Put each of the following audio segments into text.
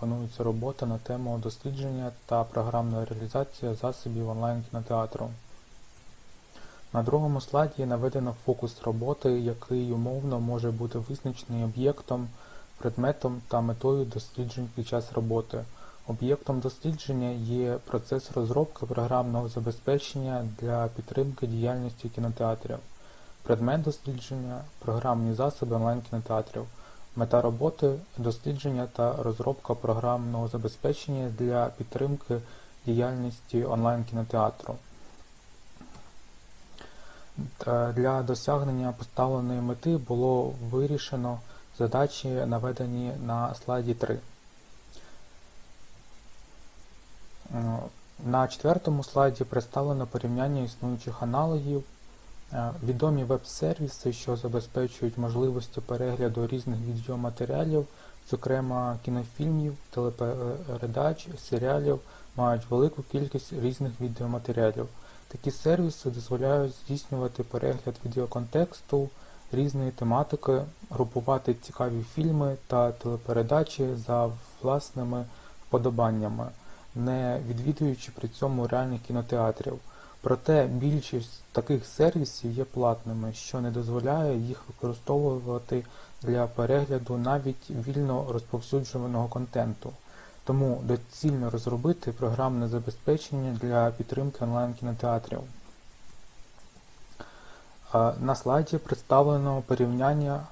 пропонується робота на тему дослідження та програмна реалізація засобів онлайн-кінотеатру. На другому слайді наведено фокус роботи, який умовно може бути визначений об'єктом, предметом та метою досліджень під час роботи. Об'єктом дослідження є процес розробки програмного забезпечення для підтримки діяльності кінотеатрів. Предмет дослідження програмні засоби онлайн-кінотеатрів. Мета роботи дослідження та розробка програмного забезпечення для підтримки діяльності онлайн-кінотеатру. Для досягнення поставленої мети було вирішено задачі, наведені на слайді 3. Е, На четвертому слайді представлено порівняння існуючих аналогів. Відомі веб-сервіси, що забезпечують можливості перегляду різних відеоматеріалів, зокрема кінофільмів, телепередач, серіалів, мають велику кількість різних відеоматеріалів. Такі сервіси дозволяють здійснювати перегляд відеоконтексту різної тематики, групувати цікаві фільми та телепередачі за власними вподобаннями, не відвідуючи при цьому реальних кінотеатрів. Проте більшість таких сервісів є платними, що не дозволяє їх використовувати для перегляду навіть вільно розповсюджуваного контенту. Тому доцільно розробити програмне забезпечення для підтримки онлайн-кінотеатрів. На слайді представлено порівняння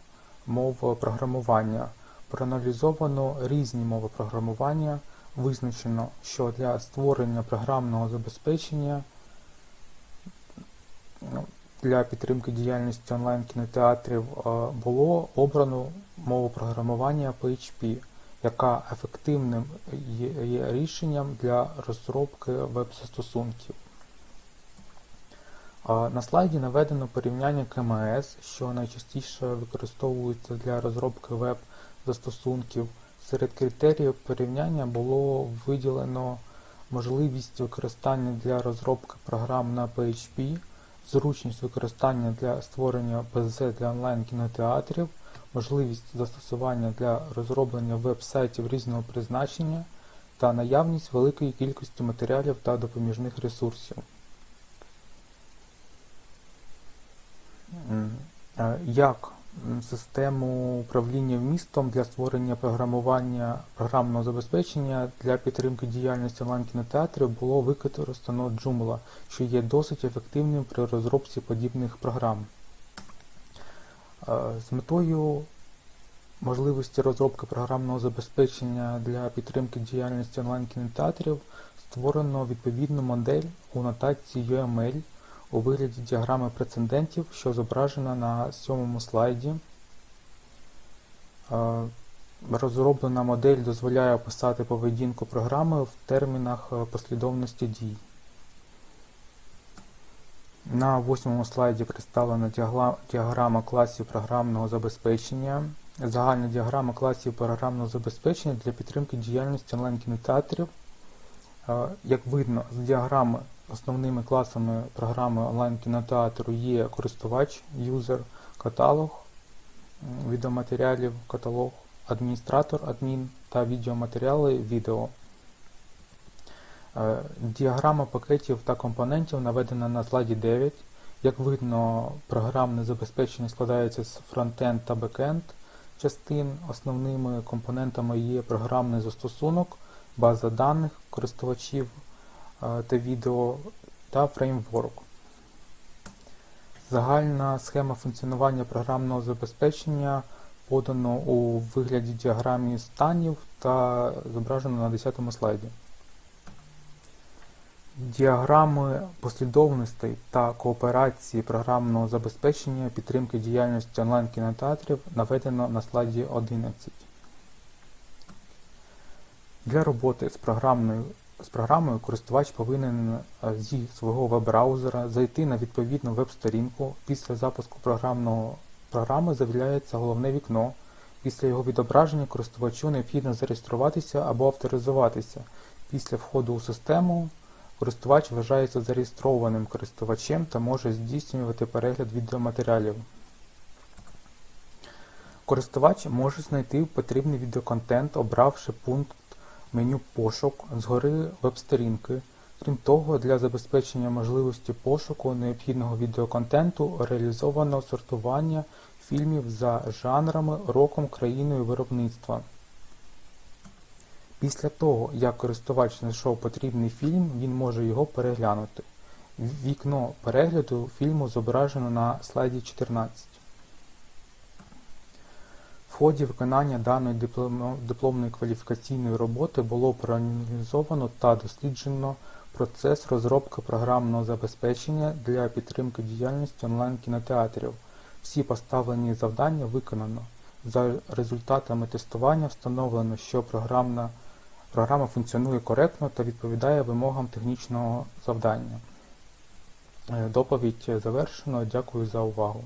мов програмування. Проаналізовано різні мови програмування, визначено, що для створення програмного забезпечення для підтримки діяльності онлайн-кінотеатрів е, було обрано мову програмування PHP, яка ефективним є- рішенням для розробки веб-застосунків. На слайді наведено порівняння КМС, що найчастіше використовується для розробки веб-застосунків. Серед критеріїв порівняння було виділено можливість використання для розробки програм на PHP, зручність використання для створення ПЗ для онлайн-кінотеатрів, можливість застосування для розроблення веб-сайтів різного призначення та наявність великої кількості матеріалів та допоміжних ресурсів. Е, Як систему управління вмістом для створення програмування програмного забезпечення для підтримки діяльності онлайн-кінотеатрів було використано Joomla, що є досить ефективним при розробці подібних програм. Е, З метою можливості розробки програмного забезпечення для підтримки діяльності онлайн-кінотеатрів створено відповідну модель у нотації UML у вигляді діаграми прецедентів, що зображена на сьомому слайді. Е, Розроблена модель дозволяє описати поведінку програми в термінах е, послідовності дій. На восьмому слайді представлена діаграма класів програмного забезпечення. Загальна діаграма класів програмного забезпечення для підтримки діяльності онлайн-кінотеатрів. Е, Як видно з діаграми, основними класами програми онлайн-кінотеатру є користувач, юзер, каталог відеоматеріалів, каталог, адміністратор, адмін та відеоматеріали відео. Е, Діаграма пакетів та компонентів наведена на слайді 9. Як видно, програмне забезпечення складається з фронтенд та бекенд частин. Основними компонентами є програмний застосунок, база даних користувачів та відео та фреймворк. Загальна схема функціонування програмного забезпечення подано у вигляді діаграмі станів та зображено на 10 слайді. Діаграми послідовностей та кооперації програмного забезпечення підтримки діяльності онлайн-кінотеатрів наведено на слайді 11. Для роботи з програмною, з програмою користувач повинен е, зі свого веб-браузера зайти на відповідну веб-сторінку. Після запуску програмного програми з'являється головне вікно. Після його відображення користувачу необхідно зареєструватися або авторизуватися. Після входу у систему користувач вважається зареєстрованим користувачем та може здійснювати перегляд відеоматеріалів. Користувач може знайти потрібний відеоконтент, обравши пункт меню пошук згори веб-сторінки. Крім того, для забезпечення можливості пошуку необхідного відеоконтенту реалізовано сортування фільмів за жанрами, роком, країною виробництва. Після того, як користувач знайшов потрібний фільм, він може його переглянути. Вікно перегляду фільму зображено на слайді 14. Ході виконання даної дипломної кваліфікаційної роботи було проаналізовано та досліджено процес розробки програмного забезпечення для підтримки діяльності онлайн-кінотеатрів. Всі поставлені завдання виконано. За результатами тестування встановлено, що програмна, програма функціонує коректно та відповідає вимогам технічного завдання. Е, Доповідь завершено. Дякую за увагу.